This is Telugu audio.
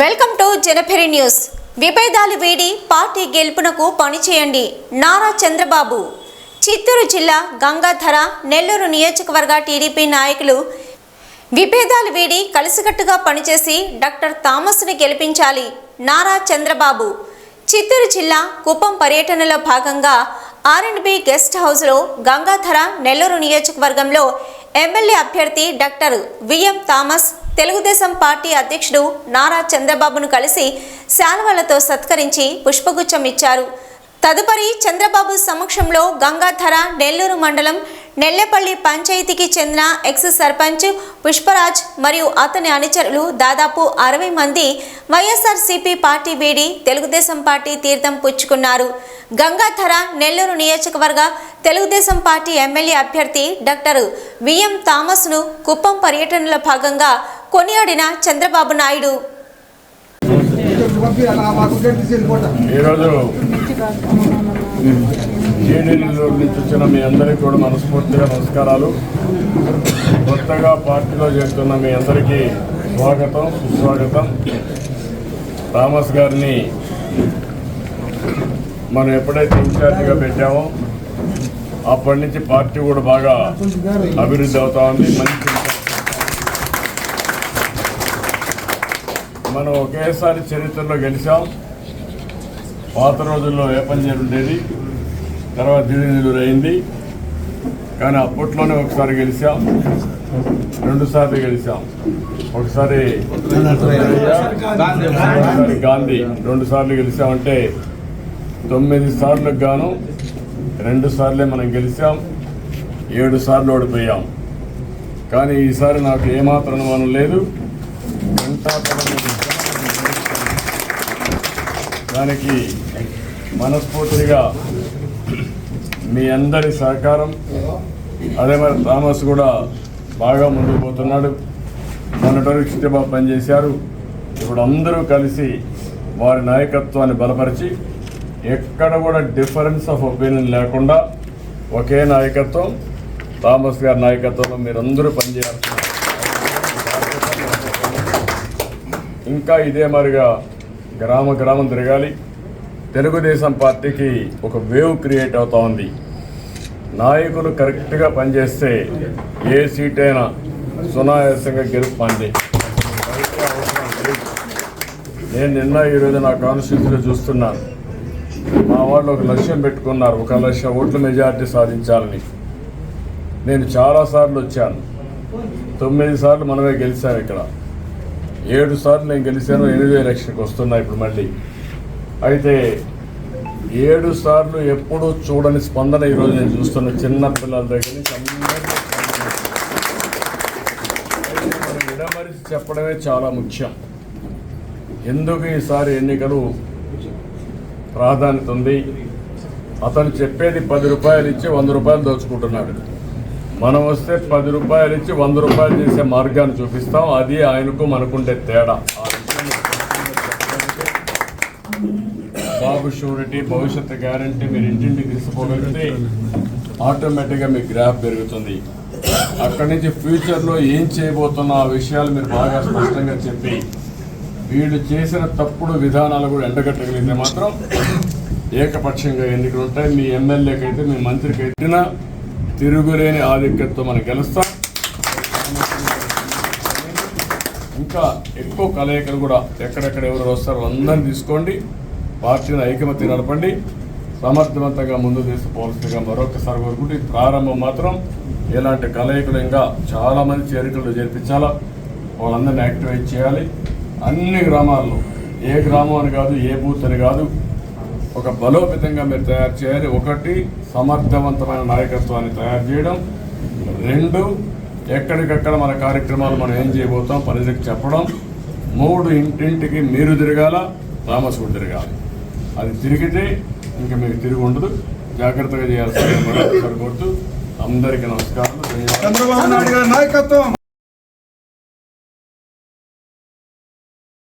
Welcome to జనపరి news. విభేదాలు వీడి పార్టీ గెలుపునకు పనిచేయండి నారా చంద్రబాబు. చిత్తూరు జిల్లా గంగాధర నెల్లూరు నియోజకవర్గ టీడీపీ నాయకులు విభేదాలు వీడి కలిసికట్టుగా పనిచేసి డాక్టర్ థామస్ని గెలిపించాలి. నారా చంద్రబాబు. చిత్తూరు జిల్లా కుప్పం పర్యటనలో భాగంగా ఆర్ఎండ్బి గెస్ట్ హౌస్లో గంగాధర నెల్లూరు నియోజకవర్గంలో ఎమ్మెల్యే అభ్యర్థి doctor V M Thomas Telugu Desam party అధ్యక్షుడు నారా చంద్రబాబును కలిసి శాల్వాలతో సత్కరించి పుష్పగుచ్చం ఇచ్చారు. తదుపరి చంద్రబాబు సమక్షంలో గంగాధర నెల్లూరు మండలం నెల్లెపల్లి పంచాయతీకి చెందిన ఎక్స్ సర్పంచ్ పుష్పరాజ్ మరియు అతని అనుచరులు దాదాపు అరవై మంది వైఎస్ఆర్సీపీ పార్టీ వీడి తెలుగుదేశం పార్టీ తీర్థం పుచ్చుకున్నారు. గంగాధర నెల్లూరు నియోజకవర్గ తెలుగుదేశం పార్టీ ఎమ్మెల్యే అభ్యర్థి డాక్టర్ విఎం థామస్ను కుప్పం పర్యటనలో భాగంగా కొనియాడిన చంద్రబాబు నాయుడు. ఈరోజు జేడీలో నుంచి వచ్చిన మీ అందరికీ కూడా మనస్ఫూర్తిగా నమస్కారాలు. కొత్తగా పార్టీలో చేరుతున్న మీ అందరికీ స్వాగతం సుస్వాగతం. థామస్ గారిని మనం ఎప్పుడైతే ఇన్ఛార్జిగా పెట్టామో అప్పటి నుంచి పార్టీ కూడా బాగా అభివృద్ధి అవుతా ఉంది మంచి మనం ఒకేసారి చరిత్రలో గెలిచాం. పాత రోజుల్లో ఏ పని ఉండేది తర్వాత దిగుదూరు అయింది. కానీ అప్పట్లోనే ఒకసారి గెలిచాం. రెండుసార్లు గెలిచాం. ఒకసారి గాంధీ రెండు సార్లు గెలిచామంటే తొమ్మిది సార్లకు గాను రెండు సార్లే మనం గెలిచాం. ఏడు సార్లు ఓడిపోయాం. కానీ ఈసారి నాకు ఏమాత్రం అనుమానం లేదు. దానికి మనస్ఫూర్తిగా మీ అందరి సహకారం. అదే మరి థామస్ కూడా బాగా ముందుకు పోతున్నాడు. మొన్నటి వరకు చిట్టబాబు పనిచేశారు. ఇప్పుడు అందరూ కలిసి వారి నాయకత్వాన్ని బలపరిచి ఎక్కడ కూడా డిఫరెన్స్ ఆఫ్ ఒపీనియన్ లేకుండా ఒకే నాయకత్వం థామస్ గారి నాయకత్వంలో మీరందరూ పనిచేయాల్సిన ఇంకా ఇదే మరిగా గ్రామ గ్రామం తిరగాలి. తెలుగుదేశం పార్టీకి ఒక వేవ్ క్రియేట్ అవుతా ఉంది. నాయకులు కరెక్ట్గా పనిచేస్తే ఏ సీట్ అయినా సునాయాసంగా గెలుపండి నేను నిన్న ఈరోజు నా కాన్స్టిట్యూన్సీలో చూస్తున్నాను మా వాళ్ళు ఒక లక్ష్యం పెట్టుకున్నారు. ఒక లక్ష ఓట్ల మెజారిటీ సాధించాలని. నేను చాలాసార్లు వచ్చాను. తొమ్మిది సార్లు మనమే గెలిచాం ఇక్కడ. ఏడు సార్లు నేను గెలిచాను ఎనిమిది ఎలక్షన్కి వస్తున్నా ఇప్పుడు మళ్ళీ. అయితే ఏడు సార్లు ఎప్పుడూ చూడని స్పందన ఈరోజు నేను చూస్తున్న చిన్న పిల్లల దగ్గర నుంచి అందరినీ మనం విడమరిచి చెప్పడమే చాలా ముఖ్యం. ఎందుకు ఈసారి ఎన్నికలు ప్రాధాన్యత ఉంది? అతను చెప్పేది పది రూపాయలు ఇచ్చి వంద రూపాయలు దోచుకుంటున్నాడు. మనం వస్తే పది రూపాయలు ఇచ్చి వంద రూపాయలు చేసే మార్గాన్ని చూపిస్తాం. అది ఆయనకు మనకుండే తేడా. బాబు షూరిటీ భవిష్యత్తు గ్యారంటీ మీరు ఇంటింటికి తీసుకోగలిగితే ఆటోమేటిక్గా మీ గ్రాఫ్ పెరుగుతుంది. అక్కడి నుంచి ఫ్యూచర్లో ఏం చేయబోతున్న ఆ విషయాలు మీరు బాగా స్పష్టంగా చెప్పి వీళ్ళు చేసిన తప్పుడు విధానాలు కూడా ఎండగట్టగలిగితే మాత్రం ఏకపక్షంగా ఎన్నికలు ఉంటాయి. మీ ఎమ్మెల్యేకి అయితే మీ మంత్రికి ఎట్టినా తిరుగులేని ఆధిక్యతతో మనం గెలుస్తాం. ఇంకా ఎక్కువ కలయికలు కూడా ఎక్కడెక్కడ ఎవరు వస్తారో అందరిని తీసుకోండి. పార్టీని ఐకమత్య నడపండి. సమర్థవంతంగా ముందు తీసుకుపోవాల్సిందిగా మరొకసారి కోరుకుంటే ఈ ప్రారంభం మాత్రం ఇలాంటి కలయికలు ఇంకా చాలా మంది చేరికలు జరిపించాలా వాళ్ళందరినీ యాక్టివేట్ చేయాలి. అన్ని గ్రామాల్లో ఏ గ్రామం అని కాదు ఏ బూత్ అని కాదు ఒక బలోపేతంగా మీరు తయారు చేయాలి. ఒకటి సమర్థవంతమైన నాయకత్వాన్ని తయారు చేయడం. రెండు ఎక్కడికక్కడ మన కార్యక్రమాలు మనం ఏం చేయబోతాం ప్రజలకు చెప్పడం. మూడు ఇంటింటికి మీరు తిరగాల థామస్ తిరగాలి. అది తిరిగితే ఇంకా మీకు తిరిగి ఉండదు. జాగ్రత్తగా చేయాల్సిన కోరుతూ అందరికీ నమస్కారం చంద్రబాబు నాయుడు గారి నాయకత్వం.